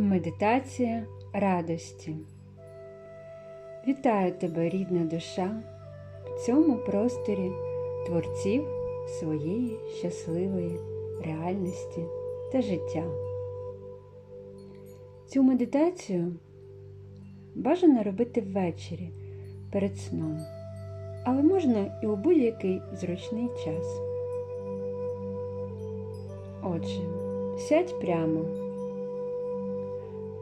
Медитація радості. Вітаю тебе, рідна душа, в цьому просторі творців своєї щасливої реальності та життя. Цю медитацію бажано робити ввечері перед сном, але можна і у будь-який зручний час. Отже, сядь прямо.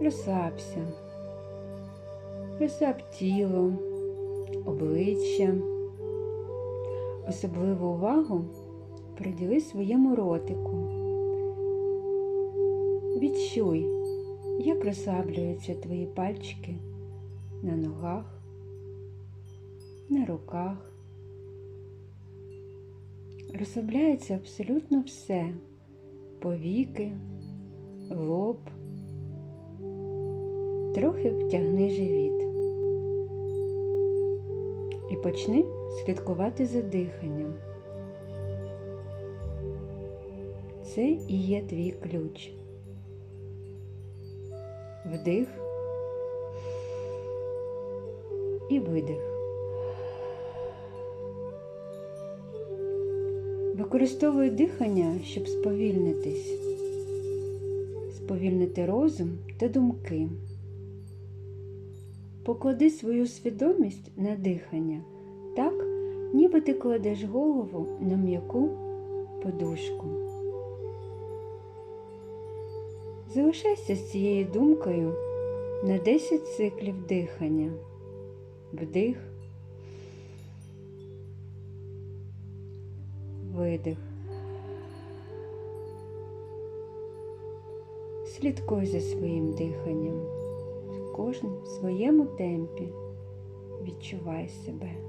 Розслабся, розслаб тіло, обличчя. Особливу увагу приділи своєму ротику. Відчуй, як розслаблюються твої пальчики на ногах, на руках. Розслабляється абсолютно все повіки, лоб трохи втягни живіт і почни слідкувати за диханням. Це і є твій ключ. Вдих і видих. Використовуй дихання, щоб сповільнитись, сповільнити розум та думки. Поклади свою свідомість на дихання так, ніби ти кладеш голову на м'яку подушку. Залишайся з цією думкою на 10 циклів дихання. Вдих, видих. Слідкуй за своїм диханням кожен в своєму темпі відчувай себе.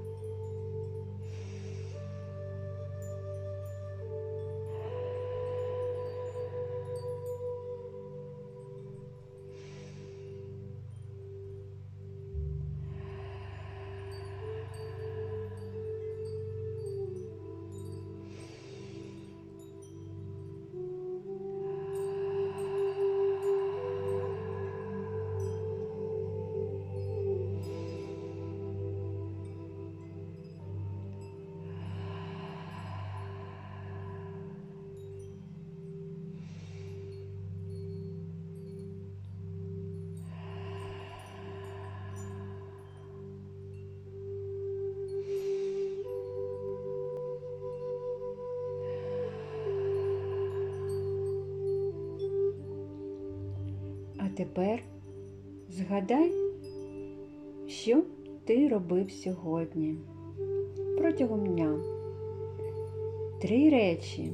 Тепер згадай, що ти робив сьогодні протягом дня. Три речі,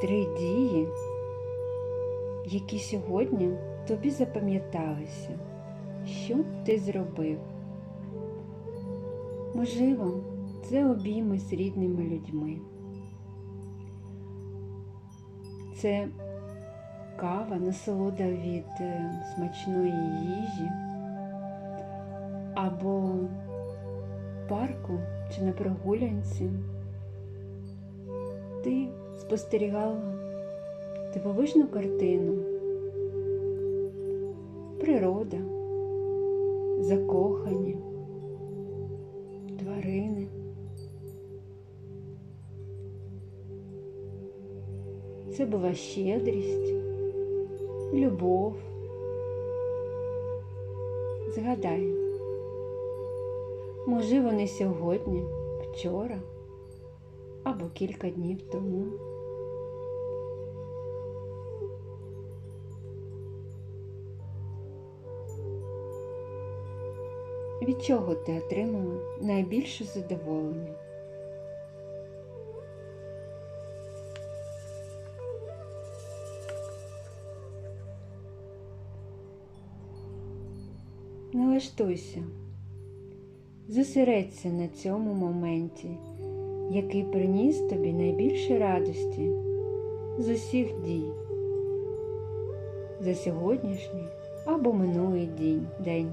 три дії, які сьогодні тобі запам'яталися, що ти зробив. Можливо, це обійми з рідними людьми. Це кава, насолода від е, смачної їжі або парку чи на прогулянці. Ти спостерігала дивовижну картину, природа, закохані, тварини. Це була щедрість, любов. Згадай, може вони сьогодні, вчора або кілька днів тому. Від чого ти отримала найбільше задоволення? Налаштуйся, зосередься на цьому моменті, який приніс тобі найбільше радості з усіх дій за сьогоднішній або минулий день.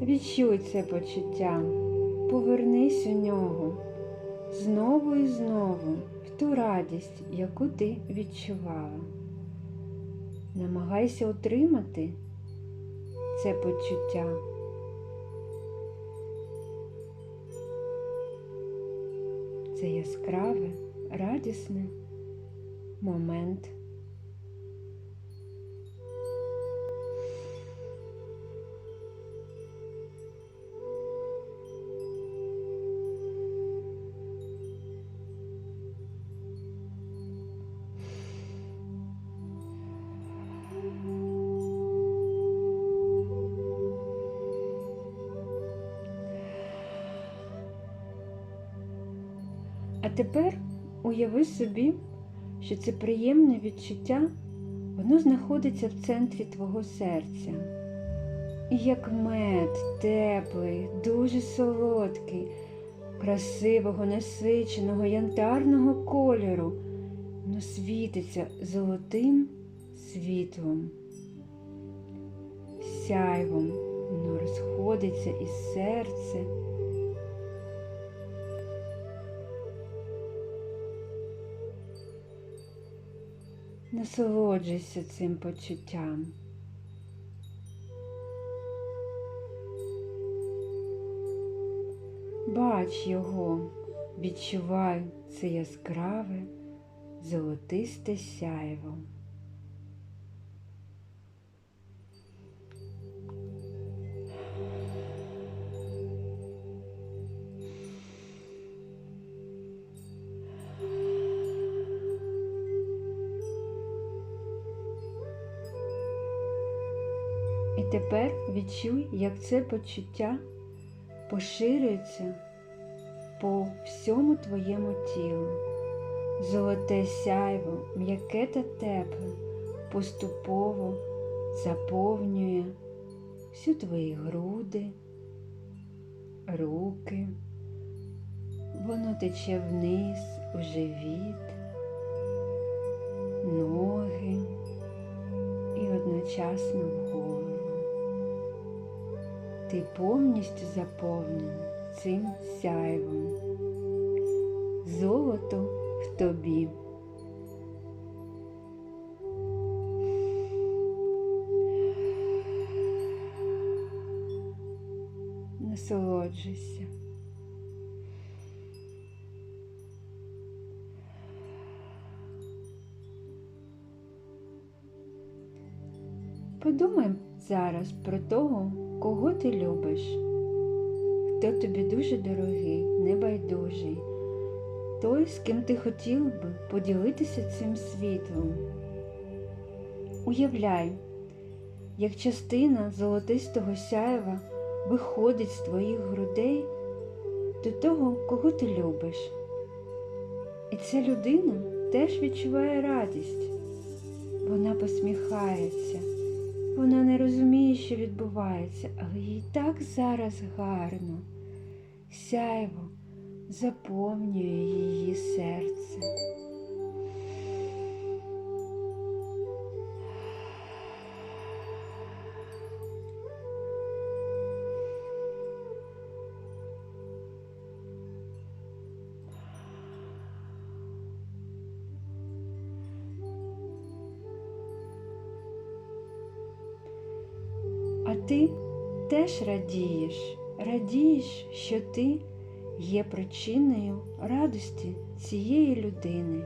Відчуй це почуття, повернись у нього знову і знову в ту радість, яку ти відчувала. Намагайся отримати це почуття. Це яскраве, радісне момент. А тепер уяви собі, що це приємне відчуття, воно знаходиться в центрі твого серця. І як мед, теплий, дуже солодкий, красивого, насиченого, янтарного кольору, воно світиться золотим світлом, сяйвом, воно розходиться із серця. Насолоджуйся цим почуттям. Бач його, відчувай це яскраве, золотисте сяйво. І тепер відчуй, як це почуття поширюється по всьому твоєму тілу. Золоте сяйво, м'яке та тепле, поступово заповнює всю твої груди, руки, воно тече вниз у живіт, ноги і одночасно. Ти повністю заповнений цим сяйвом. Золото в тобі. Насолоджуйся. Подумай зараз про того, кого ти любиш, хто тобі дуже дорогий, небайдужий, той, з ким ти хотів би поділитися цим світлом. Уявляй, як частина золотистого сяєва виходить з твоїх грудей до того, кого ти любиш. І ця людина теж відчуває радість. Вона посміхається. Вона не розуміє, що відбувається, але їй так зараз гарно. Сяйво заповнює її серце. Ти теж радієш, радієш, що ти є причиною радості цієї людини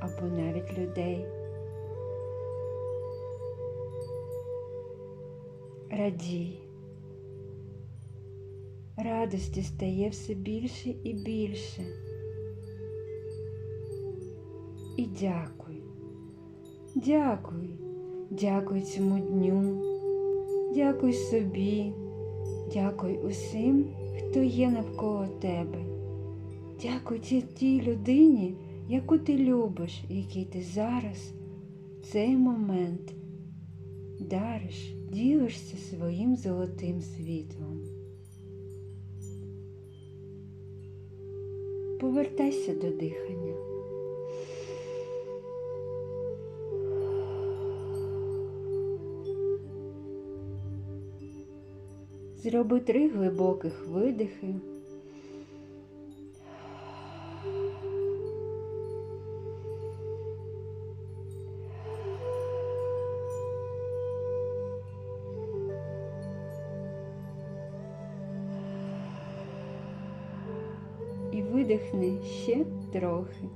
або навіть людей. Радій. Радості стає все більше і більше. І дякуй, дякуй, дякуй цьому дню. Дякуй собі, дякуй усім, хто є навколо тебе. Дякуй тій, людині, яку ти любиш, який ти зараз, в цей момент, дариш, ділишся своїм золотим світлом. Повертайся до дихання. Зроби три глибоких видихи. І видихни ще трохи.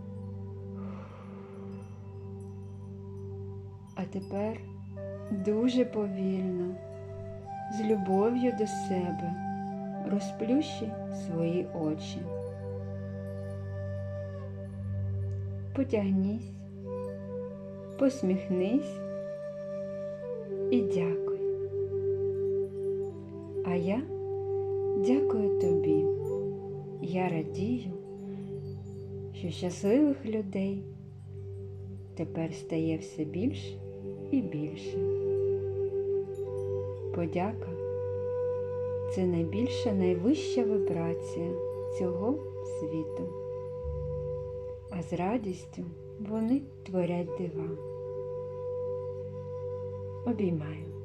А тепер дуже повільно, з любов'ю до себе, розплющи свої очі. Потягнись, посміхнись і дякуй. А я дякую тобі. Я радію, що щасливих людей тепер стає все більше і більше. Подяка це найбільша, найвища вибрація цього світу. А з радістю вони творять дива. Обіймаю.